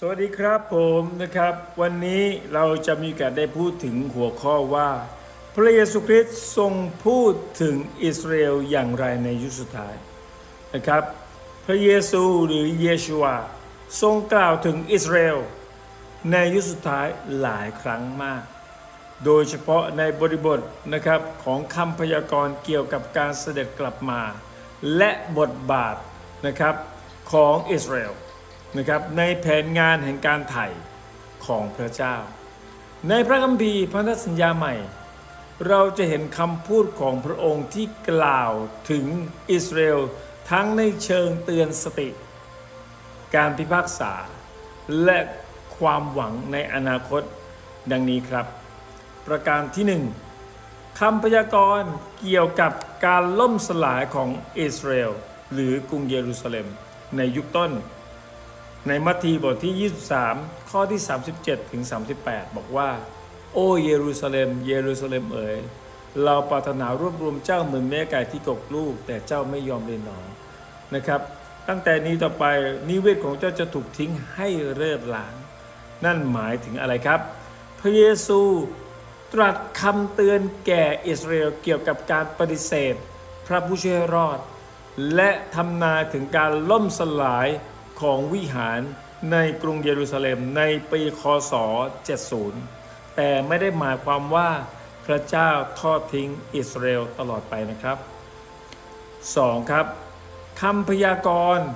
สวัสดีครับผมนะครับ วันนี้เราจะมีกาสได้พูดถึงหัวข้อว่า พระเยซูคริสต์ทรงพูดถึงอิสราเอลอย่างไรในยุคสุดท้ายนะครับ พระเยซูหรือเยชูวาทรงกล่าวถึงอิสราเอลในยุคสุดท้ายหลายครั้งมาก โดยเฉพาะในบริบทนะครับของคำพยากรณ์เกี่ยวกับการเสด็จกลับมา และบทบาทนะครับของอิสราเอล นะครับในแผนงานแห่งการไถ่ของพระเจ้า ในพระคัมภีร์พันธสัญญาใหม่ เราจะเห็นคำพูดของพระองค์ที่กล่าวถึงอิสราเอลทั้งในเชิงเตือนสติ การพิพากษา และความหวังในอนาคตดังนี้ครับ ประการที่หนึ่งคำพยากรณ์เกี่ยวกับการล่มสลายของอิสราเอลหรือกรุงเยรูซาเล็ม ในยุคต้น ในมัทธิวบทที่ 23 ข้อที่ 37ถึง38 บอกว่า โอ้เยรูซาเล็ม เยรูซาเล็มเอ๋ยเราปรารถนารวบรวมเจ้าเหมือนแม่ไก่ที่กกลูก แต่เจ้าไม่ยอมเรียหนอนะครับ ตั้งแต่นี้ต่อไปนิเวศของเจ้าจะถูกทิ้งให้เลิศลาง นั่นหมายถึงอะไรครับ พระเยซูตรัสคำเตือนแก่อิสราเอลเกี่ยวกับการปฏิเสธ พระผู้ช่วยรอด และทำนายถึงการล่มสลาย ของวิหารในกรุงเยรูซาเล็มในปีคศ 70 แต่ไม่ได้หมายความว่าพระเจ้าทอดทิ้งอิสราเอลตลอดไปนะครับ 2. ครับคำพยากรณ์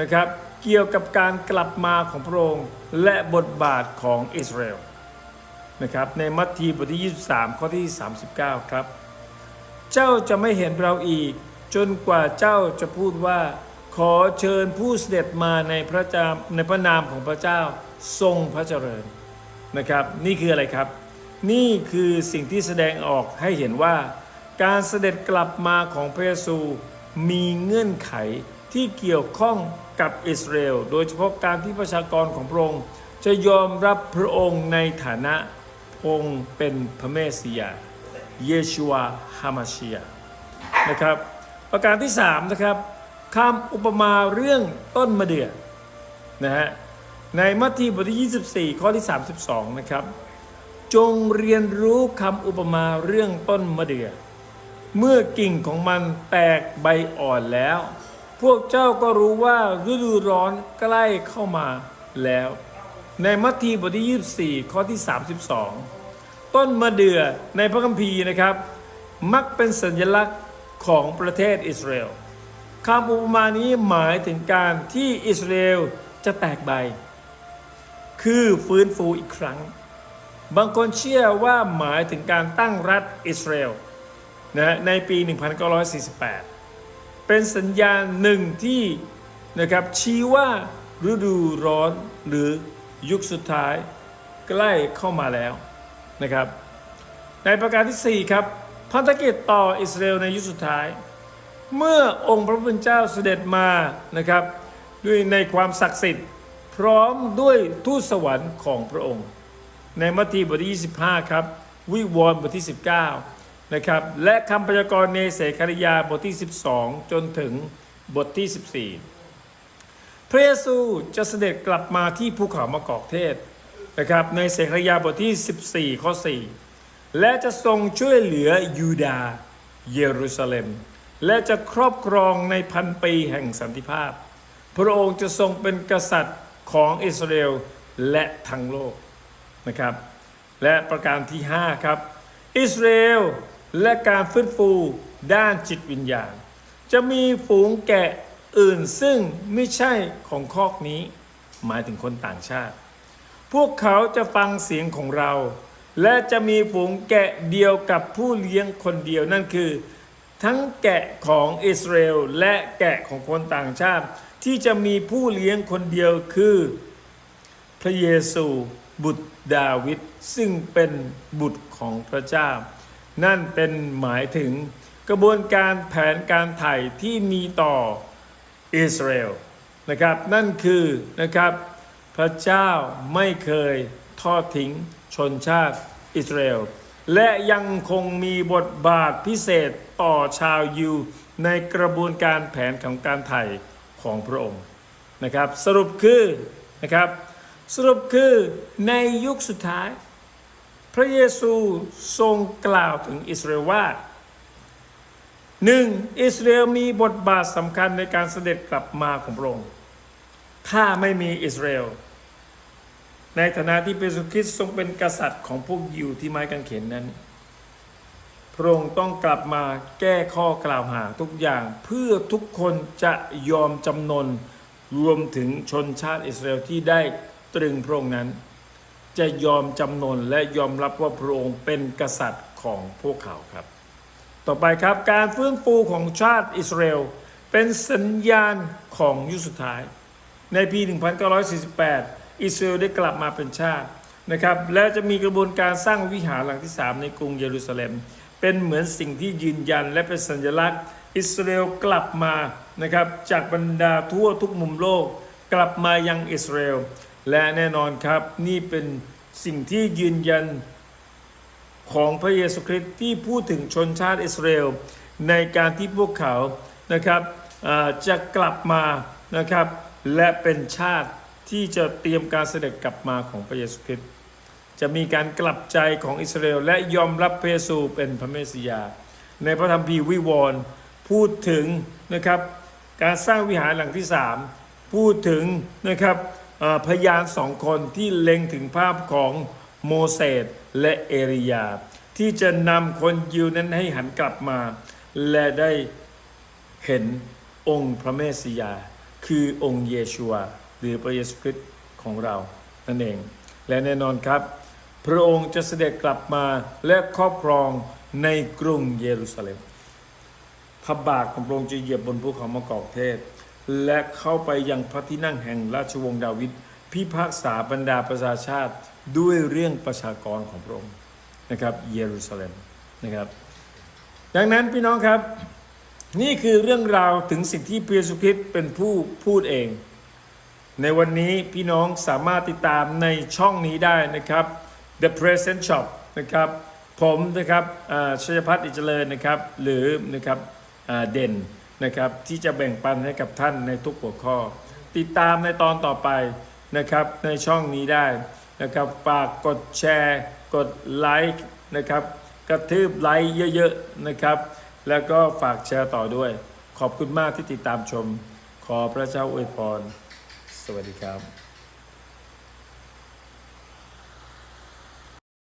นะครับ เกี่ยวกับการกลับมาของพระองค์และบทบาทของอิสราเอลนะครับในมัทธิวบทที่ 23 ข้อที่ 39 ครับ เจ้าจะไม่เห็นเราอีก จนกว่าเจ้าจะพูดว่า ขอเชิญผู้เสด็จมาในพระจามในพระนามของพระเจ้าทรงพระเจริญนะครับ นี่คืออะไรครับ นี่คือสิ่งที่แสดงออกให้เห็นว่า การเสด็จกลับมาของพระเยซูมีเงื่อนไขที่เกี่ยวข้องกับอิสราเอลโดยเฉพาะการที่ประชากรของพระองค์จะยอมรับพระองค์ในฐานะองค์เป็นพระเมสสิยาเยชูวาฮามาเชียนะครับ ประการที่ 3 นะครับ คำอุปมาเรื่องต้นมะเดื่อนะฮะในมัทธิวบทที่ 24 ข้อที่ 32 นะครับ จงเรียนรู้คำอุปมาเรื่องต้นมะเดื่อ เมื่อกิ่งของมันแตกใบอ่อนแล้ว พวกเจ้าก็รู้ว่าฤดูร้อนใกล้เข้ามาแล้ว ในมัทธิวบทที่ 24 ข้อที่ 32 ต้นมะเดื่อในพระคัมภีร์นะครับ มักเป็นสัญลักษณ์ของประเทศอิสราเอล คำอุปมานี้หมายถึงการที่อิสราเอลจะแตกใบ คือฟื้นฟูอีกครั้ง บางคนเชื่อว่าหมายถึงการตั้งรัฐอิสราเอลนะในปี 1948 เป็นสัญญาณหนึ่งที่นะครับชี้ว่าฤดูร้อนหรือยุคสุดท้ายใกล้เข้ามาแล้วนะครับ ในประการที่ 4 ครับพันธกิจต่ออิสราเอลในยุคสุดท้าย เมื่อองค์พระผู้เป็นเจ้าเสด็จมานะครับ ด้วยในความศักดิ์สิทธิ์ พร้อมด้วยทูตสวรรค์ของพระองค์ ในมัทธิวบทที่ 25 ครับ วิวรณ์บทที่ 19 นะครับ และคำพยากรณ์ในเสคาริยาบทที่ 12 จนถึงบทที่ 14 พระเยซูจะเสด็จกลับมาที่ภูเขามะกอกเทศนะครับในเสคาริยาบทที่ 14 ข้อ 4 และจะทรงช่วยเหลือยูดาเยรูซาเล็ม และจะครอบครองในพันปีแห่งสันติภาพ พระองค์จะทรงเป็นกษัตริย์ของอิสราเอลและทั้งโลกนะครับ และประการที่ 5 ครับ อิสราเอลและการฟื้นฟูด้านจิตวิญญาณ จะมีฝูงแกะอื่นซึ่งไม่ใช่ของคอกนี้ หมายถึงคนต่างชาติ พวกเขาจะฟังเสียงของเรา และจะมีฝูงแกะเดียวกับผู้เลี้ยงคนเดียวนั่นคือ ทั้งแกะของอิสราเอลและแกะของคนต่างชาติ ที่จะมีผู้เลี้ยงคนเดียวคือ พระเยซูบุตรดาวิดซึ่งเป็นบุตรของพระเจ้า นั่นเป็นหมายถึงกระบวนการแผนการไถ่ที่มีต่ออิสราเอลนะครับนั่นคือนะครับพระเจ้าไม่เคยทอดทิ้งชนชาติอิสราเอล และยังคงมีบทบาทพิเศษต่อชาวยิว ในกระบวนการแผนของการไถ่ของพระองค์นะครับ สรุปคือนะครับ สรุปคือในยุคสุดท้าย พระเยซูทรงกล่าวถึงอิสราเอลว่าหนึ่งอิสราเอลมีบทบาทสำคัญในการเสด็จกลับมาของพระองค์ ถ้าไม่มีอิสราเอล ในฐานะที่พระเยซูคริสต์ทรงเป็นกษัตริย์ของพวกยิวที่ไม้กางเขนนั้น พระองค์ต้องกลับมาแก้ข้อกล่าวหาทุกอย่างเพื่อทุกคนจะยอมจำนนรวมถึงชนชาติอิสราเอลที่ได้ตรึงพระองค์นั้น จะยอมจำนนและยอมรับว่าพระองค์เป็นกษัตริย์ของพวกเขาครับ ต่อไปครับการเฟื้นฟูของชาติอิสราเอลเป็นสัญญาณของยุคสุดท้าย ในปี 1948 อิสราเอลได้กลับมาเป็นชาตินะครับและจะมีกระบวนการสร้างวิหารหลังที่ 3 ในกรุงเยรูซาเล็ม เป็นเหมือนสิ่งที่ยืนยันและเป็นสัญลักษณ์ อิสราเอลกลับมานะครับจากบรรดาทั่วทุกมุมโลกกลับมายังอิสราเอลและแน่นอนครับนี่เป็นสิ่งที่ยืนยันของพระเยซูคริสต์ที่พูดถึงชนชาติอิสราเอลในการที่พวกเขานะครับจะกลับมานะครับและเป็นชาติ ที่จะเตรียมการเสด็จกลับมาของพระเยซูคริสต์จะมีการกลับใจของอิสราเอลและยอมรับพระเยซูเป็นพระเมสสิยา ในพระธรรมพีวิวรณ์พูดถึงนะครับการสร้างวิหารหลังที่สามพูดถึงนะครับพยานสองคนที่เล็งถึงภาพของโมเสสและเอลียา ที่จะนำคนยิวนั้นให้หันกลับมา และได้เห็นองค์พระเมสสิยา คือองค์เยชัว หรือพระเยซูคริสต์ของเรานั่นเอง และแน่นอนครับ พระองค์จะเสด็จกลับมาและครอบครองในกรุงเยรูซาเล็มพระบาทของพระองค์จะเหยียบบนภูเขามะกอกเทศ และเข้าไปยังพระที่นั่งแห่งราชวงศ์ดาวิดพิพากษาบรรดาประชาชาติด้วยเรื่องประชากรของพระองค์นะครับเยรูซาเล็มนะครับ ดังนั้นพี่น้องครับ นี่คือเรื่องราวถึงสิ่งที่พระเยซูคริสต์เป็นผู้พูดเอง ในวันนี้พี่น้องสามารถติดตามในช่องนี้ได้นะครับ The Present Shop นะครับ ผมนะครับชัยพัฒน์อิจเจริญนะครับ หรือนะครับเด่นนะครับที่จะแบ่งปันให้กับท่านในทุกหัวข้อ ติดตามในตอนต่อไปนะครับในช่องนี้ได้นะครับฝากกดแชร์ กดไลค์นะครับกระทืบไลค์เยอะๆนะครับ แล้วก็ฝากแชร์ต่อด้วย ขอบคุณมากที่ติดตามชม ขอพระเจ้าอวยพร สวัสดีครับ